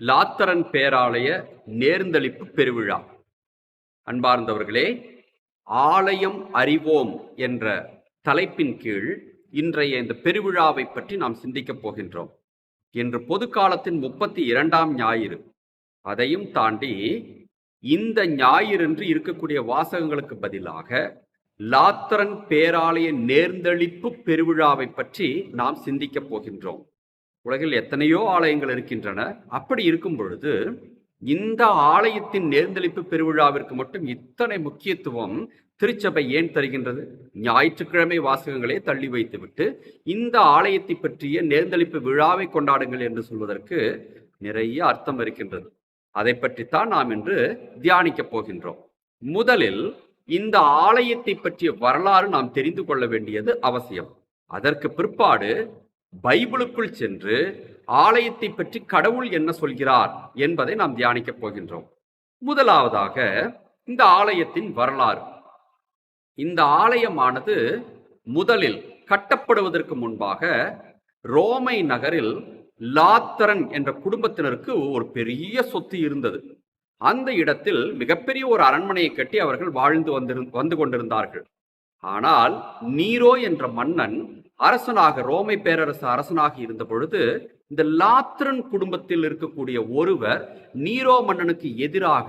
Lateran பேராலய நேர்ந்தளிப்பு பெருவிழா. அன்பார்ந்தவர்களே ஆலயம் அறிவோம் என்ற தலைப்பின் கீழ் இன்றைய இந்த பெருவிழாவை பற்றி நாம் சிந்திக்கப் போகின்றோம். இன்று பொது காலத்தின் முப்பத்தி இரண்டாம் ஞாயிறு. அதையும் தாண்டி இந்த ஞாயிறன்று இருக்கக்கூடிய வாசகங்களுக்கு பதிலாக லாத்தரன் பேராலய நேர்ந்தளிப்பு பெருவிழாவை பற்றி நாம் சிந்திக்கப் போகின்றோம். உலகில் எத்தனையோ ஆலயங்கள் இருக்கின்றன. அப்படி இருக்கும் பொழுது இந்த ஆலயத்தின் நேர்ந்தளிப்பு பெருவிழாவிற்கு மட்டும் இத்தனை முக்கியத்துவம் திருச்சபை ஏன் தருகின்றது? ஞாயிற்றுக்கிழமை வாசகங்களே தள்ளி வைத்துவிட்டு இந்த ஆலயத்தை பற்றிய நேர்ந்தளிப்பு விழாவை கொண்டாடுங்கள் என்று சொல்வதற்கு நிறைய அர்த்தம் இருக்கின்றது. அதை பற்றித்தான் நாம் இன்று தியானிக்கப் போகின்றோம். முதலில் இந்த ஆலயத்தை பற்றிய வரலாறு நாம் தெரிந்து கொள்ள வேண்டியது அவசியம். அதற்கு பிற்பாடு பைபிளுக்குள் சென்று ஆலயத்தை பற்றி கடவுள் என்ன சொல்கிறார் என்பதை நாம் தியானிக்கப் போகின்றோம். முதலாவதாக இந்த ஆலயத்தின் வரலாறு. இந்த ஆலயமானது முதலில் கட்டப்படுவதற்கு முன்பாக ரோமை நகரில் லாத்தரன் என்ற குடும்பத்தினருக்கு ஒரு பெரிய சொத்து இருந்தது. அந்த இடத்தில் மிகப்பெரிய ஒரு அரண்மனையை கட்டி அவர்கள் வாழ்ந்து வந்திரு வந்து கொண்டிருந்தார்கள். ஆனால் நீரோ என்ற மன்னன் அரசனாக ரோமை பேரரசு அரசனாக இருந்த பொழுது இந்த லாத்திரன் குடும்பத்தில் இருக்கக்கூடிய ஒருவர் நீரோ மன்னனுக்கு எதிராக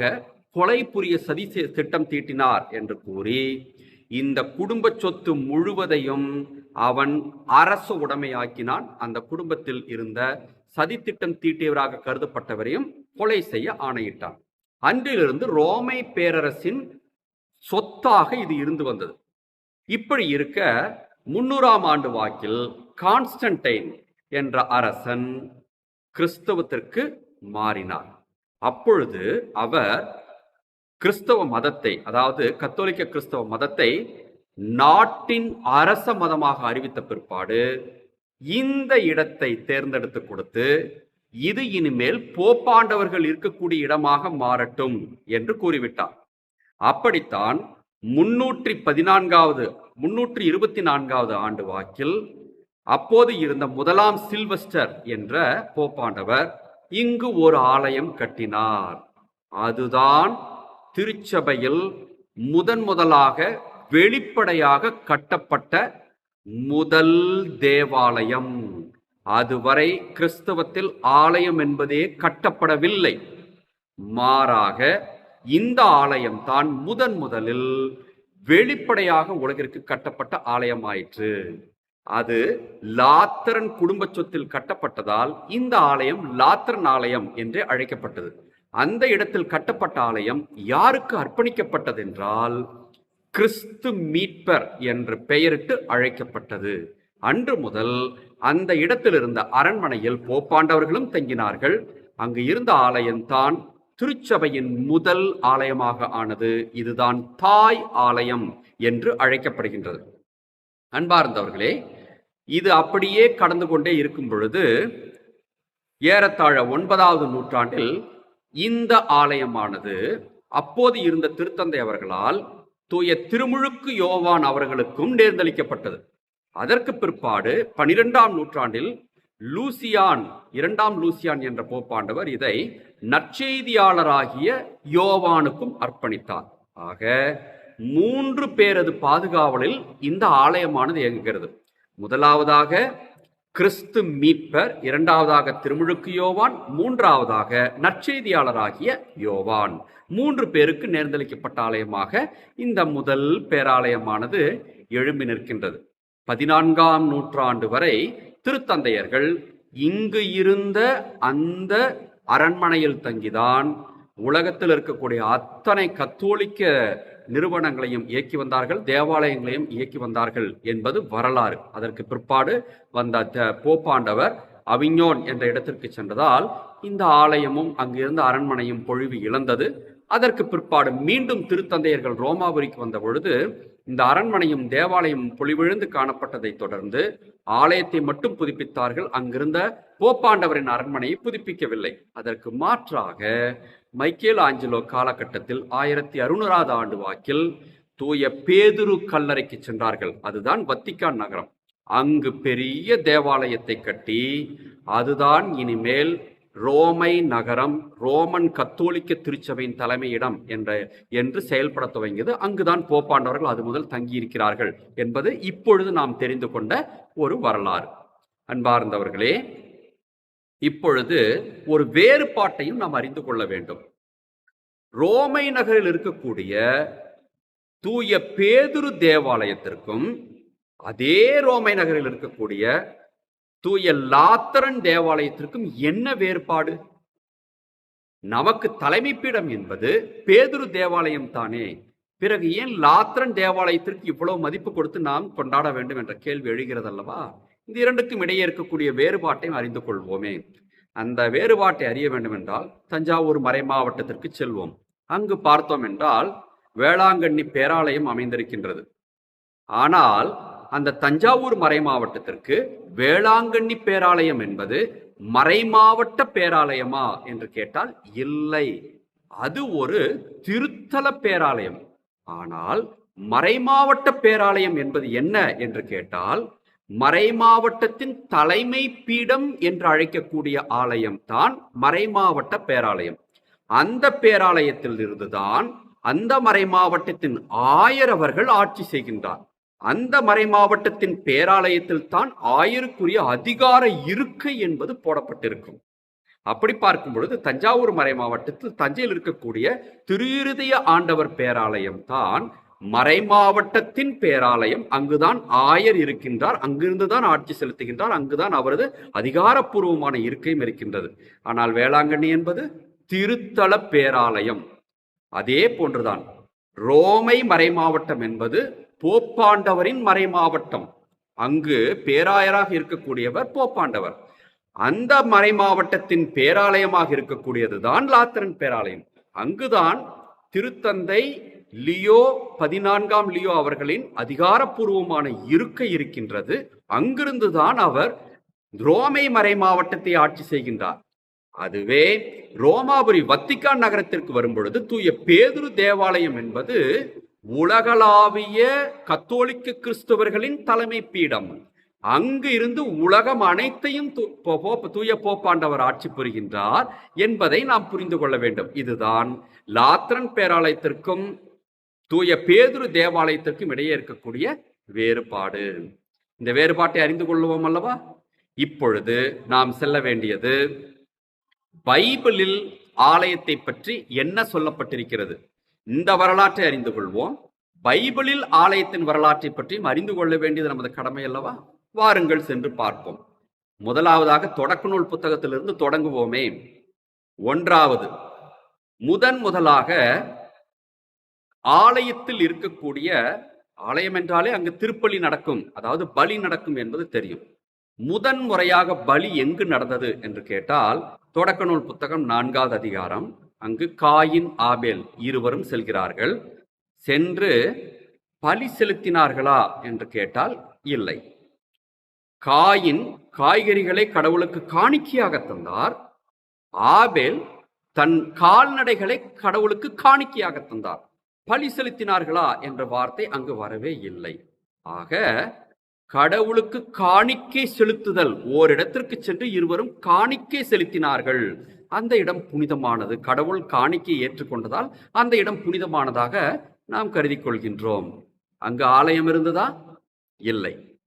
கொலை புரிய சதி திட்டம் தீட்டினார் என்று கூறி இந்த குடும்ப சொத்து முழுவதையும் அவன் அரசு உடைமையாக்கினான். அந்த குடும்பத்தில் இருந்த சதி திட்டம் தீட்டியவராக கருதப்பட்டவரையும் கொலை செய்ய ஆணையிட்டான். அன்றிலிருந்து ரோமை பேரரசின் சொத்தாக இது இருந்து வந்தது. இப்படி இருக்க முன்னூறாம் ஆண்டு வாக்கில் கான்ஸ்டன்டைன் என்ற அரசன் கிறிஸ்தவத்திற்கு மாறினார். அப்பொழுது அவர் கிறிஸ்தவ மதத்தை அதாவது கத்தோலிக்க கிறிஸ்தவ மதத்தை நாட்டின் அரச மதமாக அறிவித்த பிற்பாடு இந்த இடத்தை தேர்ந்தெடுத்து கொடுத்து இது இனிமேல் போப்பாண்டவர்கள் இருக்கக்கூடிய இடமாக மாறட்டும் என்று கூறிவிட்டார். அப்படித்தான் முன்னூற்றி பதினான்காவது முன்னூற்றி இருபத்தி நான்காவது ஆண்டு வாக்கில் அப்போது இருந்த முதலாம் சில்வஸ்டர் என்ற போப்பாண்டவர் இங்கு ஒரு ஆலயம் கட்டினார். அதுதான் திருச்சபையில் முதன் முதலாக வெளிப்படையாக கட்டப்பட்ட முதல் தேவாலயம். அதுவரை கிறிஸ்தவத்தில் ஆலயம் என்பதே கட்டப்படவில்லை. மாறாக இந்த ஆலயம் தான் முதன் முதலில் வெளிப்படையாக உலகிற்கு கட்டப்பட்ட ஆலயமாயிற்று. அது லாத்தரன் குடும்ப சொத்தில் கட்டப்பட்டதால் இந்த ஆலயம் லாத்தரன் ஆலயம் என்றே அழைக்கப்பட்டது. அந்த இடத்தில் கட்டப்பட்ட ஆலயம் யாருக்கு அர்ப்பணிக்கப்பட்டது என்றால் கிறிஸ்து மீட்பர் என்று பெயரிட்டு அழைக்கப்பட்டது. அன்று முதல் அந்த இடத்தில் இருந்த அரண்மனையில் போப்பாண்டவர்களும் தங்கினார்கள். அங்கு இருந்த ஆலயம்தான் திருச்சபையின் முதல் ஆலயமாக ஆனது இதுதான் தாய் ஆலயம் என்று அழைக்கப்படுகின்றது. அன்பார்ந்தவர்களே இது அப்படியே கடந்து கொண்டே இருக்கும் பொழுது ஏறத்தாழ ஒன்பதாவது நூற்றாண்டில் இந்த ஆலயமானது அப்போது இருந்த திருத்தந்தை அவர்களால் தூய திருமுழுக்கு யோவான் அவர்களுக்கும் நேர்ந்தளிக்கப்பட்டது. அதற்கு பிற்பாடு பனிரெண்டாம் நூற்றாண்டில் லூசியான் இரண்டாம் லூசியான் என்ற போப்பாண்டவர் இதை நற்செய்தியாளராகிய யோவானுக்கும் அர்ப்பணித்தார். ஆக மூன்று பேரது பாதுகாவலில் இந்த ஆலயமானது இயங்குகிறது. முதலாவதாக கிறிஸ்து மீட்பர் இரண்டாவதாக திருமுழுக்கு யோவான் மூன்றாவதாக நற்செய்தியாளராகிய யோவான். மூன்று பேருக்கு நேர்ந்தளிக்கப்பட்ட ஆலயமாக இந்த முதல் பேராலயமானது எழும்பி நிற்கின்றது. பதினான்காம் நூற்றாண்டு வரை திருத்தந்தையர்கள் இங்கு இருந்த அந்த அரண்மனையில் தங்கிதான் உலகத்தில் இருக்கக்கூடிய அத்தனை கத்தோலிக்க நிறுவனங்களையும் இயக்கி வந்தார்கள் தேவாலயங்களையும் இயக்கி வந்தார்கள் என்பது வரலாறு. அதற்கு பிற்பாடு வந்த த- போப்பாண்டவர் அவிஞோன் என்ற இடத்திற்கு சென்றதால் இந்த ஆலயமும் அங்கிருந்த அரண்மனையும் பொழிவு இழந்தது. அதற்கு பிற்பாடு மீண்டும் திருத்தந்தையர்கள் ரோமாபுரிக்கு வந்த பொழுது இந்த அரண்மனையும் தேவாலயம் பொலிவிழுந்து காணப்பட்டதை தொடர்ந்து ஆலயத்தை மட்டும் புதுப்பித்தார்கள். அங்கிருந்த போப்பாண்டவரின் அரண்மனையை புதுப்பிக்கவில்லை. அதற்கு மாற்றாக மைக்கேல் ஆஞ்சலோ காலகட்டத்தில் ஆயிரத்தி அறுநூறாவது ஆண்டு வாக்கில் தூய பேதுரு கல்லறைக்கு சென்றார்கள். அதுதான் வத்திக்கான் நகரம். அங்கு பெரிய தேவாலயத்தை கட்டி அதுதான் இனிமேல் ரோமை நகரம் ரோமன் கத்தோலிக்க திருச்சபையின் தலைமையிடம் என்ற என்று செயல்பட துவங்கியது. அங்குதான் போப்பாண்டவர்கள் அது முதல் தங்கியிருக்கிறார்கள் என்பது இப்பொழுது நாம் தெரிந்து கொண்ட ஒரு வரலாறு. அன்பார்ந்தவர்களே இப்பொழுது ஒரு வேறுபாட்டையும் நாம் அறிந்து கொள்ள வேண்டும். ரோமை நகரில் இருக்கக்கூடிய தூய பேதுரு தேவாலயத்திற்கும் அதே ரோமை நகரில் இருக்கக்கூடிய தூய லாத்தரன் தேவாலயத்திற்கும் என்ன வேறுபாடு? நமக்கு தலைமைப்பீடம் என்பது பேதுரு தேவாலயம் தானே. பிறகு ஏன் லாத்திரன் தேவாலயத்திற்கு இவ்வளவு மதிப்பு கொடுத்து நாம் கொண்டாட வேண்டும் என்ற கேள்வி எழுகிறது அல்லவா இந்த இரண்டுக்கும் இடையே இருக்கக்கூடிய வேறுபாட்டையும் அறிந்து கொள்வோமே. அந்த வேறுபாட்டை அறிய வேண்டும் என்றால் தஞ்சாவூர் மறை மாவட்டத்திற்கு செல்வோம். அங்கு பார்த்தோம் என்றால் வேளாங்கண்ணி பேராலயம் அமைந்திருக்கின்றது. ஆனால் அந்த தஞ்சாவூர் மறை மாவட்டத்திற்கு வேளாங்கண்ணி பேராலயம் என்பது மறைமாவட்ட பேராலயமா என்று கேட்டால் இல்லை. அது ஒரு திருத்தல பேராலயம். ஆனால் மறைமாவட்ட பேராலயம் என்பது என்ன என்று கேட்டால் மறைமாவட்டத்தின் தலைமை பீடம் என்று அழைக்கக்கூடிய ஆலயம் தான் மறைமாவட்ட பேராலயம். அந்த பேராலயத்தில் இருந்துதான் அந்த மறைமாவட்டத்தின் ஆயரவர்கள் ஆட்சி செய்கின்றார். அந்த மறைமாவட்டத்தின் பேராலயத்தில் தான் ஆயருக்குரிய அதிகார இருக்கை என்பது போடப்பட்டிருக்கும். அப்படி பார்க்கும் பொழுது தஞ்சாவூர் மறை மாவட்டத்தில் தஞ்சையில் இருக்கக்கூடிய திருஇருதய ஆண்டவர் பேராலயம் தான் மறைமாவட்டத்தின் பேராலயம். அங்குதான் ஆயர் இருக்கின்றார் அங்கிருந்து தான் ஆட்சி செலுத்துகின்றார் அங்குதான் அவரது அதிகாரப்பூர்வமான இருக்கையும் இருக்கின்றது. ஆனால் வேளாங்கண்ணி என்பது திருத்தல பேராலயம். அதே போன்றுதான் ரோமை மறைமாவட்டம் என்பது போப்பாண்டவரின் மறைமாவட்டம். அங்கு பேராயராக இருக்கக்கூடியவர் போப்பாண்டவர். அந்த மறைமாவட்டத்தின் பேராலயமாக இருக்கக்கூடியதுதான் லாத்திரன் பேராலயம். அங்குதான் திருத்தந்தை லியோ பதினான்காம் லியோ அவர்களின் அதிகாரப்பூர்வமான இருக்கை இருக்கின்றது. அங்கிருந்துதான் அவர் ரோமை மறை மாவட்டத்தை ஆட்சி செய்கின்றார். அதுவே ரோமாபுரி வத்திக்கான் நகரத்திற்கு வரும்பொழுது தூய பேதுரு தேவாலயம் என்பது உலகளாவிய கத்தோலிக்க கிறிஸ்தவர்களின் தலைமை பீடம். அங்கு இருந்து உலகம் அனைத்தையும் போ- தூய போப்பாண்டவர் ஆட்சி புரிகின்றார் என்பதை நாம் புரிந்து கொள்ள வேண்டும். இதுதான் லாத்திரன் பேராலயத்திற்கும் தூய பேதுரு தேவாலயத்திற்கும் இடையே இருக்கக்கூடிய வேறுபாடு. இந்த வேறுபாட்டை அறிந்து கொள்வோம் அல்லவா? இப்பொழுது நாம் செல்ல வேண்டியது பைபிளில் ஆலயத்தை பற்றி என்ன சொல்லப்பட்டிருக்கிறது? இந்த வரலாற்றை அறிந்து கொள்வோம். பைபிளில் ஆலயத்தின் வரலாற்றை பற்றியும் அறிந்து கொள்ள வேண்டியது நமது கடமை அல்லவா? வாருங்கள் சென்று பார்ப்போம். முதலாவதாக தொடக்க நூல் புத்தகத்திலிருந்து தொடங்குவோமே. ஒன்றாவது முதன் முதலாக ஆலயத்தில் இருக்கக்கூடிய ஆலயம் என்றாலே அங்கு திருப்பலி நடக்கும் அதாவது பலி நடக்கும் என்பது தெரியும். முதன் முறையாக பலி எங்கு நடந்தது என்று கேட்டால் தொடக்க நூல் புத்தகம் நான்காவது அதிகாரம் அங்கு காயின் ஆபேல் இருவரும் செல்கிறார்கள். சென்று பலி செலுத்தினார்களா என்று கேட்டால் இல்லை. காயின் காய்கறிகளை கடவுளுக்கு காணிக்கையாக தந்தார். ஆபேல் தன் கால்நடைகளை கடவுளுக்கு காணிக்கையாக தந்தார். பலி செலுத்தினார்களா என்ற வார்த்தை அங்கு வரவே இல்லை. ஆக கடவுளுக்கு காணிக்கை செலுத்துதல் ஓரிடத்திற்கு சென்று இருவரும் காணிக்கை செலுத்தினார்கள். அந்த இடம் புனிதமானது. கடவுள் காணிக்கை ஏற்றுக்கொண்டதால் அந்த இடம் புனிதமானதாக நாம் கருதி கொள்கின்றோம். அங்கு ஆலயம் இருந்ததா? இல்லை.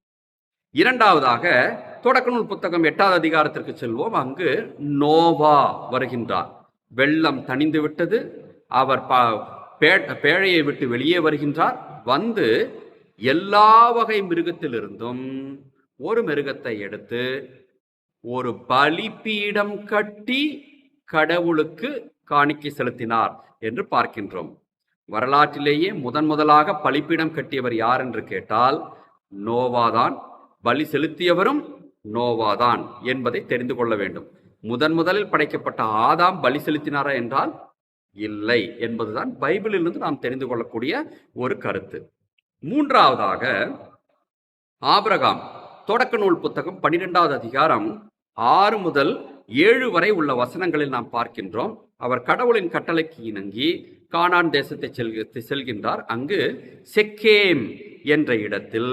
இரண்டாவதாக தொடக்க நூல் புத்தகம் எட்டாவது அதிகாரத்திற்கு செல்வோம். அங்கு நோவா வருகின்றார். வெள்ளம் தணிந்து விட்டது. அவர் பே- பேழையை விட்டு வெளியே வருகின்றார். வந்து எல்லா வகை மிருகத்திலிருந்தும் ஒரு மிருகத்தை எடுத்து ஒரு பலிபீடம் கட்டி கடவுளுக்கு காணிக்கை செலுத்தினார் என்று பார்க்கின்றோம். வரலாற்றிலேயே முதன் முதலாக பலிப்பீடம் கட்டியவர் யார் என்று கேட்டால் நோவாதான். பலி செலுத்தியவரும் நோவாதான் என்பதை தெரிந்து கொள்ள வேண்டும். முதன் முதலில் படைக்கப்பட்ட ஆதாம் பலி செலுத்தினாரா என்றால் இல்லை என்பதுதான் பைபிளிலிருந்து நாம் தெரிந்து கொள்ளக்கூடிய ஒரு கருத்து. மூன்றாவதாக ஆபிரகாம் தொடக்க நூல் புத்தகம் பன்னிரெண்டாவது அதிகாரம் ஆறு முதல் ஏழு வரை உள்ள வசனங்களில் நாம் பார்க்கின்றோம். அவர் கடவுளின் கட்டளைக்கு இணங்கி கானான் தேசத்தை செல்க செல்கின்றார். அங்கு செக்கேம் என்ற இடத்தில்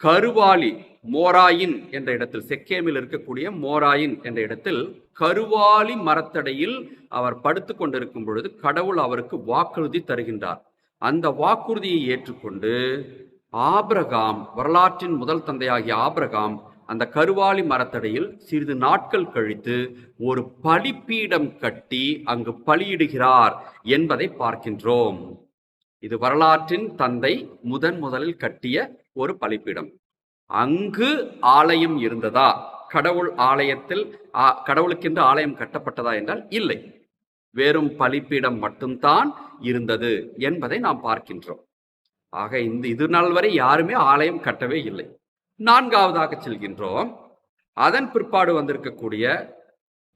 கருவாலி மோராயின் என்ற இடத்தில் செக்கேமில் இருக்கக்கூடிய மோராயின் என்ற இடத்தில் கருவாலி மரத்தடையில் அவர் படுத்து கொண்டிருக்கும் பொழுது கடவுள் அவருக்கு வாக்குறுதி தருகின்றார். அந்த வாக்குறுதியை ஏற்றுக்கொண்டு ஆபிரகாம் வரலாற்றின் முதல் தந்தையாகிய ஆபிரகாம் அந்த கருவாலி மரத்தடையில் சிறிது நாட்கள் கழித்து ஒரு பலிப்பீடம் கட்டி அங்கு பலியிடுகிறார் என்பதை பார்க்கின்றோம். இது வரலாற்றின் தந்தை முதன் முதலில் கட்டிய ஒரு பலிப்பீடம். அங்கு ஆலயம் இருந்ததா? கடவுள் ஆலயத்தில் ஆ- கடவுளுக்கென்று ஆலயம் கட்டப்பட்டதா என்றால் இல்லை. வெறும் பலிப்பீடம் மட்டும்தான் இருந்தது என்பதை நாம் பார்க்கின்றோம். ஆக இந்த இது நாள் வரை யாருமே ஆலயம் கட்டவே இல்லை. நான்காவதாக செல்கின்றோம். அதன் பிற்பாடு வந்திருக்கக்கூடிய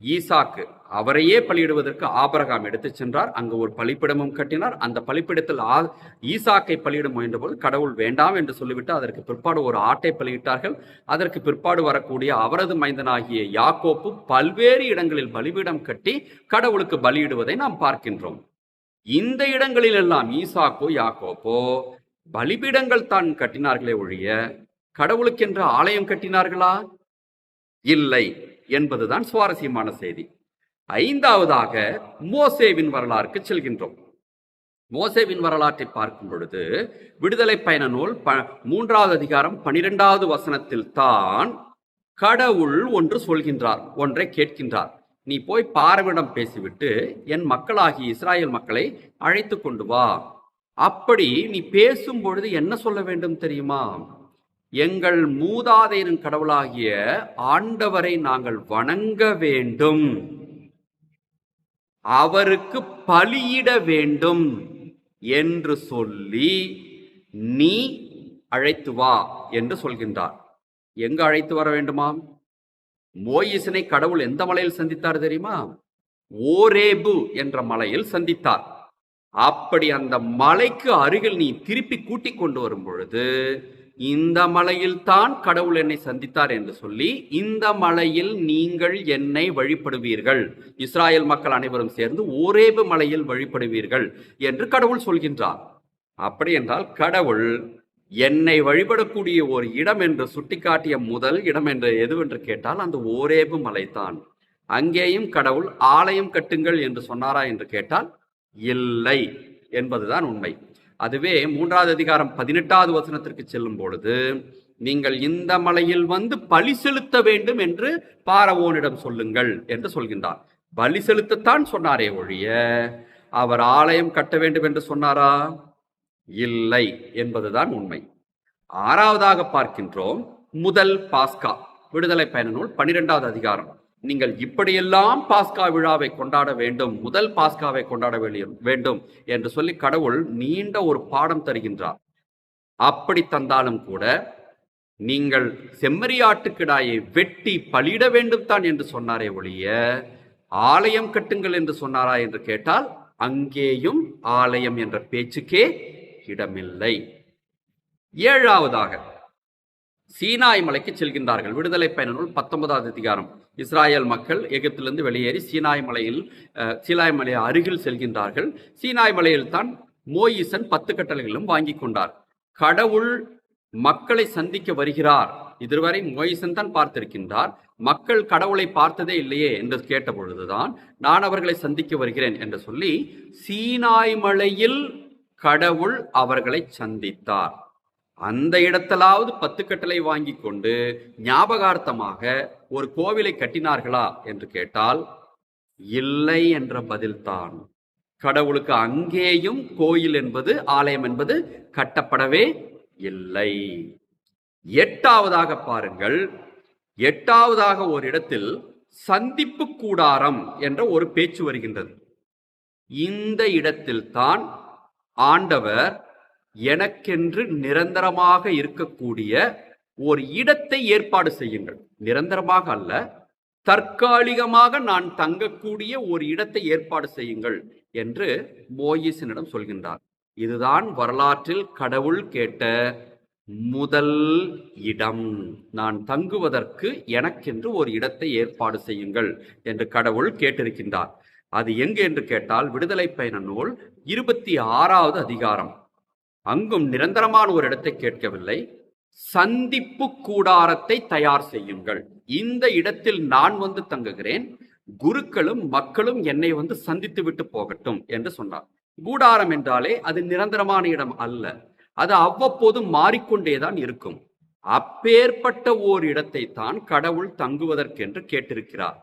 ஈசாக்கு அவரையே பலியிடுவதற்கு ஆபரகாம் எடுத்துச் சென்றார். அங்கு ஒரு பலிப்பிடமும் கட்டினார். அந்த பலிப்பிடத்தில் ஆ- ஈசாக்கை பலியிட முயன்றபோது கடவுள் வேண்டாம் என்று சொல்லிவிட்டு அதற்கு பிற்பாடு ஒரு ஆட்டை பலியிட்டார்கள். அதற்கு பிற்பாடு வரக்கூடிய அவரது மைந்தனாகிய யாக்கோப்பு பல்வேறு இடங்களில் பலிபீடம் கட்டி கடவுளுக்கு பலியிடுவதை நாம் பார்க்கின்றோம். இந்த இடங்களிலெல்லாம் ஈசாக்கோ யாக்கோப்போ பலிபீடங்கள் தான் கட்டினார்களே ஒழிய கடவுளுக்கென்று ஆலயம் கட்டினார்களா? இல்லை என்பதுதான் சுவாரஸ்யமான செய்தி. ஐந்தாவதாக மோசேவின் வரலாறுக்கு செல்கின்றோம். மோசேவின் வரலாற்றை பார்க்கும் பொழுது விடுதலை பயண நூல் ப மூன்றாவது அதிகாரம் பனிரெண்டாவது வசனத்தில் தான் கடவுள் ஒன்று சொல்கின்றார் ஒன்றை கேட்கின்றார். நீ போய் பார்வையிடம் பேசிவிட்டு என் மக்களாகிய இஸ்ராயேல் மக்களை அழைத்து கொண்டு வா. அப்படி நீ பேசும் பொழுது என்ன சொல்ல வேண்டும் தெரியுமா? எங்கள் மூதாதையரின் கடவுளாகிய ஆண்டவரை நாங்கள் வணங்க வேண்டும். அவருக்கு பலியிட வேண்டும் என்று சொல்லி நீ அழைத்து வா என்று சொல்கின்றார். எங்கு அழைத்து வர வேண்டுமாம் மோயிசனை கடவுள் எந்த மலையில் சந்தித்தார் தெரியுமா? ஓரேபு என்ற மலையில் சந்தித்தார். அப்படி அந்த மலைக்கு அருகில் நீ திருப்பி கூட்டிக் கொண்டு வரும் பொழுது இந்த மலையில் தான் கடவுள் என்னை சந்தித்தார் என்று சொல்லி இந்த மலையில் நீங்கள் என்னை வழிபடுவீர்கள். இஸ்ராயல் மக்கள் அனைவரும் சேர்ந்து ஒரே மலையில் வழிபடுவீர்கள் என்று கடவுள் சொல்கின்றார். அப்படி என்றால் கடவுள் என்னை வழிபடக்கூடிய ஒரு இடம் என்று சுட்டிக்காட்டிய முதல் இடம் என்று எதுவென்று கேட்டால் அந்த ஓரேபு மலைதான். அங்கேயும் கடவுள் ஆலயம் கட்டுங்கள் என்று சொன்னாரா என்று கேட்டால் இல்லை என்பதுதான் உண்மை. அதுவே மூன்றாவது அதிகாரம் பதினெட்டாவது வசனத்திற்கு செல்லும் பொழுது நீங்கள் இந்த மலையில் வந்து பலி செலுத்த வேண்டும் என்று பாரவோனிடம் சொல்லுங்கள் என்று சொல்கின்றார். பலி செலுத்தத்தான் சொன்னாரே ஒழிய அவர் ஆலயம் கட்ட வேண்டும் என்று சொன்னாரா? இல்லை என்பதுதான் உண்மை. ஆறாவதாக பார்க்கின்றோம் முதல் பாஸ்கா விடுதலை பயண நூல் பனிரெண்டாவது அதிகாரம். நீங்கள் இப்படியெல்லாம் பாஸ்கா விழாவை கொண்டாட வேண்டும் முதல் பாஸ்காவை கொண்டாட வேண்டிய- வேண்டும் என்று சொல்லி கடவுள் நீண்ட ஒரு பாடம் தருகின்றார். அப்படி தந்தாலும் கூட நீங்கள் செம்மறியாட்டுக்கிடாயை வெட்டி பலியிட வேண்டும் தான் என்று சொன்னாரே ஒழிய ஆலயம் கட்டுங்கள் என்று சொன்னாரா என்று கேட்டால் அங்கேயும் ஆலயம் என்ற பேச்சுக்கே இடமில்லை. ஏழாவதாக சீனாய் மலைக்கு செல்கின்றார்கள். விடுதலை பயண நூல் பத்தொன்பதாவது அதிகாரம். இஸ்ராயேல் மக்கள் எகிப்திலிருந்து வெளியேறி சீனாய் மலையில் சீனாய் மலை அருகில் செல்கின்றார்கள். சீனாய் மலையில் தான் மோயிசன் பத்து கட்டளைகளும் வாங்கி கொண்டார். கடவுள் மக்களை சந்திக்க வருகிறார். இதுவரை மோயிசன் தான் பார்த்திருக்கின்றார். மக்கள் கடவுளை பார்த்ததே இல்லையே என்று கேட்ட பொழுதுதான் நான் அவர்களை சந்திக்க வருகிறேன் என்று சொல்லி சீனாய் மலையில் கடவுள் அவர்களை சந்தித்தார். அந்த இடத்திலாவது பத்து கட்டளை வாங்கி கொண்டு ஞாபகார்த்தமாக ஒரு கோவிலை கட்டினார்களா என்று கேட்டால் இல்லை என்ற பதில்தான். கடவுளுக்கு அங்கேயும் கோயில் என்பது ஆலயம் என்பது கட்டப்படவே இல்லை. எட்டாவதாக பாருங்கள். எட்டாவதாக ஒரு இடத்தில் சந்திப்பு கூடாரம் என்ற ஒரு பேச்சு வருகின்றது. இந்த இடத்தில்தான் ஆண்டவர் எனக்கென்று நிரந்தரமாக இருக்கக்கூடிய ஒரு இடத்தை ஏற்பாடு செய்யுங்கள். நிரந்தரமாக அல்ல தற்காலிகமாக நான் தங்கக்கூடிய ஒரு இடத்தை ஏற்பாடு செய்யுங்கள் என்று மோயிசனிடம் சொல்கின்றார். இதுதான் வரலாற்றில் கடவுள் கேட்ட முதல் இடம். நான் தங்குவதற்கு எனக்கென்று ஒரு இடத்தை ஏற்பாடு செய்யுங்கள் என்று கடவுள் கேட்டிருக்கின்றார். அது எங்கு என்று கேட்டால் விடுதலை பயண நூல் இருபத்தி ஆறாவது அதிகாரம். அங்கும் நிரந்தரமான ஒரு இடத்தை கேட்கவில்லை. சந்திப்பு கூடாரத்தை தயார் செய்யுங்கள். இந்த இடத்தில் நான் வந்து தங்குகிறேன். குருக்களும் மக்களும் என்னை வந்து சந்தித்து விட்டு போகட்டும் என்று சொன்னார். கூடாரம் என்றாலே அது நிரந்தரமான இடம் அல்ல. அது அவ்வப்போது மாறிக்கொண்டேதான் இருக்கும். அப்பேற்பட்ட ஓர் இடத்தை தான் கடவுள் தங்குவதற்கென்று கேட்டிருக்கிறார்.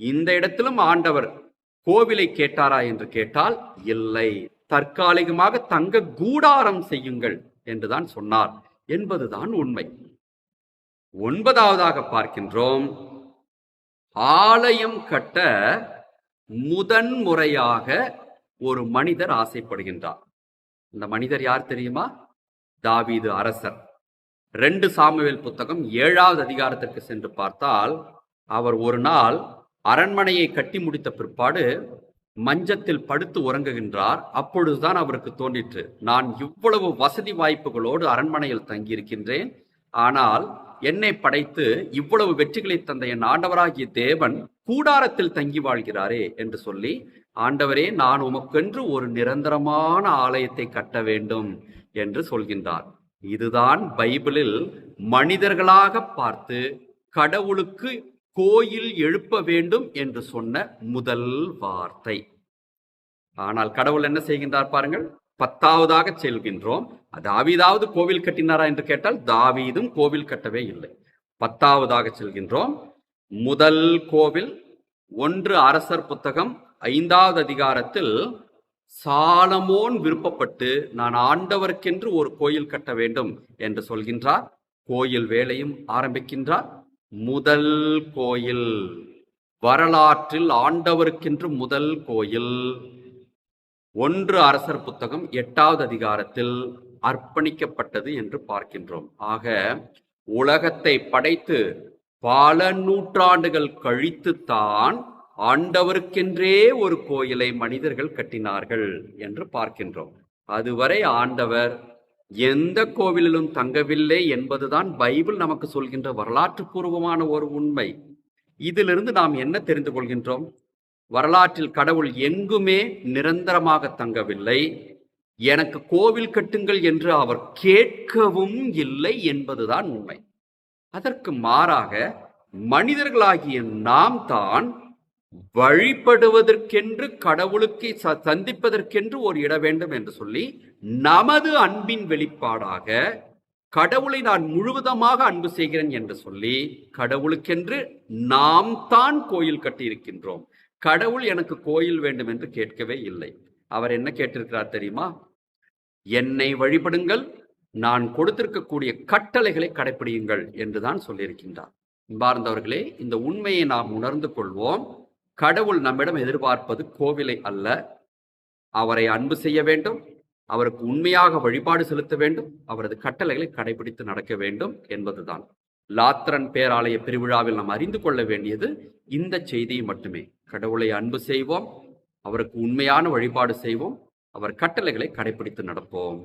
இந்த இடத்திலும் ஆண்டவர் கோவிலை கேட்டாரா என்று கேட்டால் இல்லை. தற்காலிகமாக தங்க கூடாரம் செய்யுங்கள் என்றுதான் சொன்னார் என்பதுதான் உண்மை. ஒன்பதாவதாக பார்க்கின்றோம். ஆலயம் கட்ட முதன் முறையாக ஒரு மனிதர் ஆசைப்படுகின்றார். இந்த மனிதர் யார் தெரியுமா? தாவீது அரசர். ரெண்டு சாமுவேல் புத்தகம் ஏழாவது அதிகாரத்திற்கு சென்று பார்த்தால் அவர் ஒரு நாள் அரண்மனையை கட்டி முடித்த பிற்பாடு மஞ்சத்தில் படுத்து உறங்குகின்றார். அப்பொழுதுதான் அவருக்கு தோன்றிற்று நான் இவ்வளவு வசதி வாய்ப்புகளோடு அரண்மனையில் தங்கியிருக்கின்றேன். ஆனால் என்னை படைத்து இவ்வளவு வெற்றிகளை தந்த என் ஆண்டவராகிய தேவன் கூடாரத்தில் தங்கி வாழ்கிறாரே என்று சொல்லி ஆண்டவரே நான் உமக்கென்று ஒரு நிரந்தரமான ஆலயத்தை கட்ட வேண்டும் என்று சொல்கின்றார். இதுதான் பைபிளில் மனிதர்களாக பார்த்து கடவுளுக்கு கோயில் எழுப்ப வேண்டும் என்று சொன்ன முதல் வார்த்தை. ஆனால் கடவுள் என்ன செய்கின்றார் பாருங்கள் பத்தாவதாக செல்கின்றோம். தாவீதாவது கோவில் கட்டினாரா என்று கேட்டால் தாவீதும் கோவில் கட்டவே இல்லை. பத்தாவதாக செல்கின்றோம். முதல் கோவில் ஒன்று அரசர் புத்தகம் ஐந்தாவது அதிகாரத்தில் சாலமோன் விருப்பப்பட்டு நான் ஆண்டவருக்கென்று ஒரு கோயில் கட்ட வேண்டும் என்று சொல்கின்றார். கோயில் வேலையும் ஆரம்பிக்கின்றார். முதல் கோயில். வரலாற்றில் ஆண்டவருக்கென்று முதல் கோயில். ஒன்று அரசர் புத்தகம் எட்டாவது அதிகாரத்தில் அர்ப்பணிக்கப்பட்டது என்று பார்க்கின்றோம். ஆக உலகத்தை படைத்து பல நூற்றாண்டுகள் கழித்துத்தான் ஆண்டவருக்கென்றே ஒரு கோயிலை மனிதர்கள் கட்டினார்கள் என்று பார்க்கின்றோம். அதுவரை ஆண்டவர் எந்த கோவிலிலும் தங்கவில்லை என்பதுதான் பைபிள் நமக்கு சொல்கின்ற வரலாற்று பூர்வமான ஒரு உண்மை. இதிலிருந்து நாம் என்ன தெரிந்து கொள்கின்றோம்? வரலாற்றில் கடவுள் எங்குமே நிரந்தரமாக தங்கவில்லை. எனக்கு கோவில் கட்டுங்கள் என்று அவர் கேட்கவும் இல்லை என்பதுதான் உண்மை. அதற்கு மாறாக மனிதர்களாகிய நாம் தான் வழிபடுவதற்கென்று கடவுளுக்கு ச- சந்திப்பதற்கென்று ஒரு இட வேண்டும் என்று சொல்லி நமது அன்பின் வெளிப்பாடாக கடவுளை நான் முழுவதமாக அன்பு செய்கிறேன் என்று சொல்லி கடவுளுக்கென்று நாம் தான் கோயில் கட்டியிருக்கின்றோம். கடவுள் எனக்கு கோயில் வேண்டும் என்று கேட்கவே இல்லை. அவர் என்ன கேட்டிருக்கிறார் தெரியுமா? என்னை வழிபடுங்கள் நான் கொடுத்திருக்கக்கூடிய கட்டளைகளை கடைப்பிடியுங்கள் என்றுதான் சொல்லியிருக்கின்றார். பார்ந்தவர்களே இந்த உண்மையை நாம் உணர்ந்து கொள்வோம். கடவுள் நம்மிடம் எதிர்பார்ப்பது கோவிலை அல்ல. அவரை அன்பு செய்ய வேண்டும். அவருக்கு உண்மையாக வழிபாடு செலுத்த வேண்டும் அவரது கட்டளைகளை கடைபிடித்து நடக்க வேண்டும் என்பதுதான். லாத்திரன் பேராலய பெருவிழாவில் நாம் அறிந்து கொள்ள வேண்டியது இந்த செய்தியை மட்டுமே. கடவுளை அன்பு செய்வோம் அவருக்கு உண்மையான வழிபாடு செய்வோம் அவர் கட்டளைகளை கடைபிடித்து நடப்போம்.